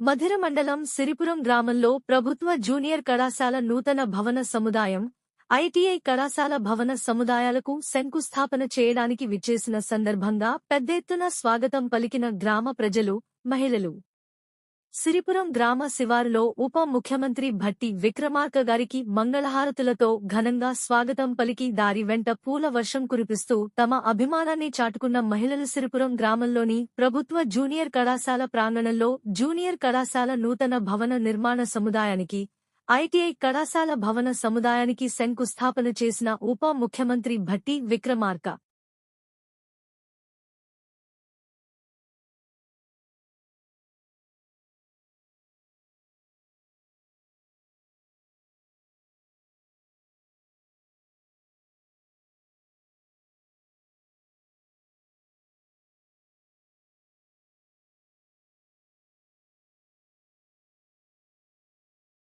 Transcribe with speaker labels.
Speaker 1: మధిర మండలం సిరిపురం గ్రామంలో ప్రభుత్వ జూనియర్ కళాశాల నూతన భవన సముదాయం ఐటీఐ కళాశాల భవన సముదాయాలకు శంకుస్థాపన చేయడానికి విచ్చేసిన సందర్భంగా పెద్దెత్తున స్వాగతం పలికిన గ్రామ ప్రజలు మహిళలు. సిరిపురం గ్రామ శివారులో ఉప ముఖ్యమంత్రి భట్టి విక్రమార్క గారికి మంగళహారతులతో ఘనంగా స్వాగతం పలికి దారి వెంట పూల వర్షం కురిపిస్తూ తమ అభిమానాన్ని చాటుకున్న మహిళలు సిరిపురం గ్రామంలోని ప్రభుత్వ జూనియర్ కళాశాల ప్రాంగణంలో జూనియర్ కళాశాల నూతన భవన నిర్మాణ సముదాయానికి ఐటీఐ కళాశాల భవన సముదాయానికి శంకుస్థాపన చేసిన ఉప ముఖ్యమంత్రి భట్టి విక్రమార్క